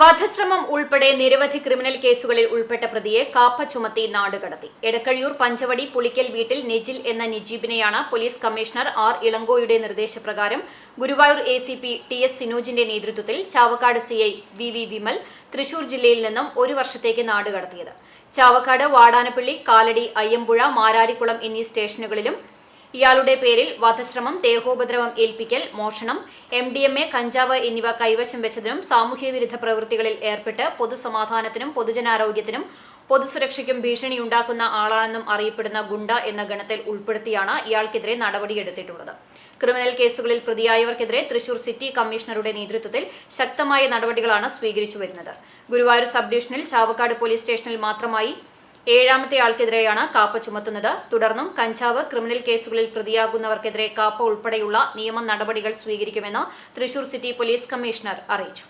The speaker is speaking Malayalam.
വധശ്രമം ഉൾപ്പെടെ നിരവധി ക്രിമിനൽ കേസുകളിൽ ഉൾപ്പെട്ട പ്രതിയെ കാപ്പ ചുമത്തി നാടുകടത്തി. എടക്കഴിയൂർ പഞ്ചവടി പുളിക്കൽ വീട്ടിൽ നെജിൽ എന്ന നിജീബിനെയാണ് പോലീസ് കമ്മീഷണർ ആർ ഇളങ്കോയുടെ നിർദ്ദേശപ്രകാരം Guruvayur A C P T S സിനോജിന്റെ നേതൃത്വത്തിൽ Chavakkad C I V V Vimal Thrissur ജില്ലയിൽ നിന്നും ഒരു വർഷത്തേക്ക് നാടുകടത്തിയത്. ചാവക്കാട് വാടാനപ്പള്ളി കാലടി അയ്യമ്പുഴ മാരാരിക്കുളം എന്നീ സ്റ്റേഷനുകളിലും ഇയാളുടെ പേരിൽ വധശ്രമം ദേഹോപദ്രവം ഏൽപ്പിക്കൽ മോഷണം എം ഡി എം എ കഞ്ചാവ് എന്നിവ കൈവശം വെച്ചതിനും സാമൂഹ്യവിരുദ്ധ പ്രവൃത്തികളിൽ ഏർപ്പെട്ട് പൊതുസമാധാനത്തിനും പൊതുജനാരോഗ്യത്തിനും പൊതുസുരക്ഷയ്ക്കും ഭീഷണിയുണ്ടാക്കുന്ന ആളാണെന്നും അറിയപ്പെടുന്ന ഗുണ്ട എന്ന ഗണത്തിൽ ഉൾപ്പെടുത്തിയാണ് ഇയാൾക്കെതിരെ നടപടിയെടുത്തിട്ടുള്ളത്. ക്രിമിനൽ കേസുകളിൽ പ്രതിയായവർക്കെതിരെ തൃശൂർ സിറ്റി കമ്മീഷണറുടെ നേതൃത്വത്തിൽ ശക്തമായ നടപടികളാണ് സ്വീകരിച്ചു വരുന്നത് ഗുരുവായൂർ സബ് ഡിവിഷനിൽ ചാവക്കാട് പോലീസ് സ്റ്റേഷനിൽ മാത്രമായി ഏഴാമത്തെ ആൾക്കെതിരെയാണ് കാപ്പ ചുമത്തുന്നത്. തുടർന്നും കഞ്ചാവ് ക്രിമിനൽ കേസുകളിൽ പ്രതിയാകുന്നവർക്കെതിരെ കാപ്പ ഉൾപ്പെടെയുള്ള നിയമ നടപടികൾ സ്വീകരിക്കുമെന്ന് തൃശൂർ സിറ്റി പോലീസ് കമ്മീഷണർ അറിയിച്ചു.